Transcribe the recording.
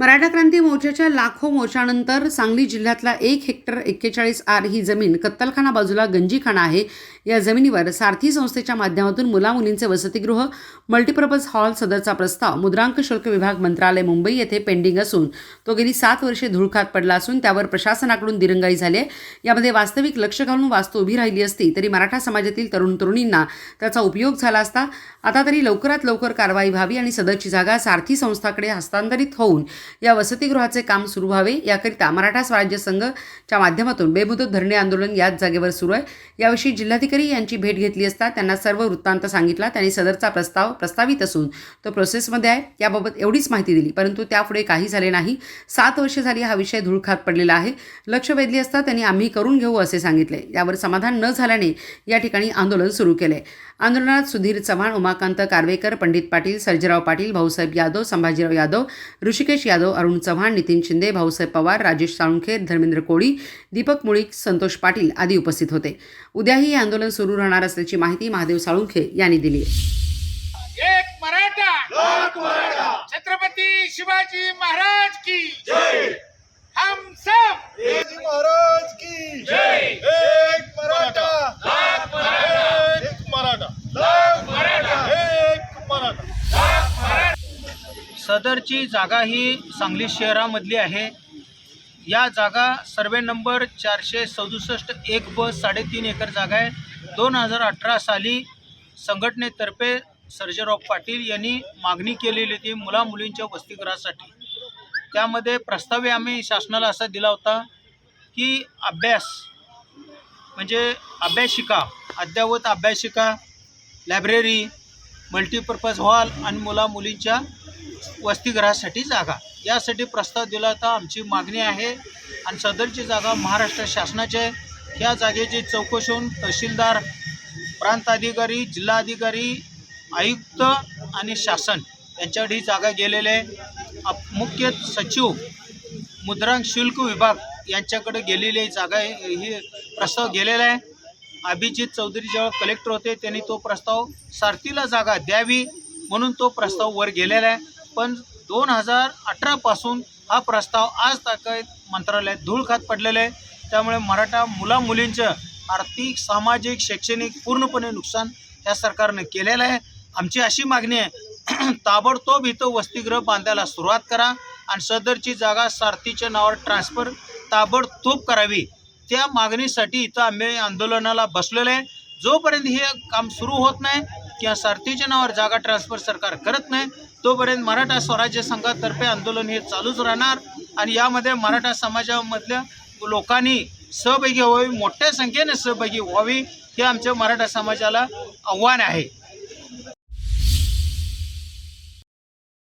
मराठा क्रांती मोर्चाच्या लाखो मोर्चानंतर सांगली जिल्ह्यातला एक हेक्टर एक्केचाळीस आर ही जमीन कत्तलखाना बाजूला गंजीखाना आहे. या जमिनीवर सारथी संस्थेच्या माध्यमातून मुलामुलींचे वसतिगृह मल्टीपर्पज हॉल सदरचा प्रस्ताव मुद्रांक शुल्क विभाग मंत्रालय मुंबई येथे पेंडिंग असून तो गेली सात वर्षे धुळखात पडला असून त्यावर प्रशासनाकडून दिरंगाई झाली आहे यामध्ये वास्तविक लक्ष घालून वास्तू उभी राहिली असती तरी मराठा समाजातील तरुण तरुणींना त्याचा उपयोग झाला असता. आता तरी लवकरात लवकर कारवाई व्हावी आणि सदरची जागा सारथी संस्थाकडे हस्तांतरित होऊन या वसतिगृहाचे काम सुरू व्हावे. याकरिता मराठा स्वराज्य संघच्या माध्यमातून बेमुदत धरणे आंदोलन याच जागेवर सुरू आहे. याविषयी जिल्हाधिकारी यांची भेट घेतली असता त्यांना सर्व वृत्तांत सांगितला. त्यांनी सदरचा प्रस्ताव प्रस्तावित असून तो प्रोसेसमध्ये आहे. याबाबत एवढीच माहिती दिली परंतु त्यापुढे काही झाले नाही. सात वर्षे झाली हा विषय धुळखात पडलेला आहे. लक्ष वेधली असता त्यांनी आम्ही करून घेऊ असे सांगितले. यावर समाधान न झाल्याने या ठिकाणी आंदोलन सुरू केले. आंदोलनात सुधीर चव्हाण उमाकांत कारवेकर पंडित पाटील सर्जेराव पाटील भाऊसाहेब यादव संभाजीराव यादव ऋषिकेश यादव अरुण चव्हाण नितीन शिंदे भाऊसाहेब पवार राजेश साळुंखे धर्मेंद्र कोळी दीपक मुळीक संतोष पाटील आदी उपस्थित होते. उद्याही हे आंदोलन सुरू राहणार असल्याची माहिती महादेव साळुंखे यांनी दिली एक मराठा! लाख मराठा! छत्रपती शिवाजी महाराज की जय हम सब शिवाजी महाराज की जय एक मराठा लाख मराठा एक मराठा लाख मराठा एक मराठा सदरची जागा ही सांगली शहरामधली आहे. या जागा सर्वे नंबर चारशे सदुसष्ट एक ब साडेतीन एकर जागा आहे. दोन हजार अठरा साली संघटनेतर्फे सर्जेराव पाटील यांनी मागणी केलेली होती मुला मुलींच्या वसतिगृहासाठी. त्यामध्ये प्रस्ताव आम्ही शासनाला असा दिला होता की अभ्यास म्हणजे अभ्यासिका अद्ययावत अभ्यासिका लायब्ररी मल्टीपर्पज हॉल आणि मुला मुलींच्या वसतिगृहासाठी जागा. यासाठी प्रस्ताव दिला होता. आमची मागणी आहे आणि सदरची जागा महाराष्ट्र शासनाची आहे. या जागेची चौकशी होऊन तहसीलदार प्रांताधिकारी जिल्हाधिकारी आयुक्त आणि शासन यांच्याकडे ही जागा गेलेले आहे. मुख्य सचिव मुद्रांक शुल्क विभाग यांच्याकडे गेलेली जागा ही प्रस्ताव गेलेला आहे. अभिजित चौधरी जेव्हा कलेक्टर होते त्यांनी तो प्रस्ताव सारथीला जागा द्यावी म्हणून तो प्रस्ताव वर गेलेला आहे. पण दोन हजार अठरापासून हा प्रस्ताव आज ताकद मंत्रालयात धूळ खात पडलेला आहे. त्यामुळे मराठा मुला मुलींचं आर्थिक सामाजिक शैक्षणिक पूर्णपणे नुकसान या सरकारनं केलेलं आहे. आमची अशी मागणी आहे ताबडतोब इथं वसतिगृह बांधायला सुरुवात करा आणि सदरची जागा सारथीच्या नावावर ट्रान्सफर ताबडतोब करावी. त्या मागणीसाठी इथं आम्ही आंदोलनाला बसलेलं आहे. जोपर्यंत हे काम सुरू होत नाही किंवा सारथीच्या नावावर जागा ट्रान्सफर सरकार करत नाही तोपर्यंत मराठा स्वराज्य संघातर्फे आंदोलन हे चालूच राहणार आणि यामध्ये मराठा समाजामधल्या लोकांनी सहभागी व्हावी मोठ्या संख्येने सहभागी व्हावी हे आमच्या मराठा समाजाला आव्हान आहे.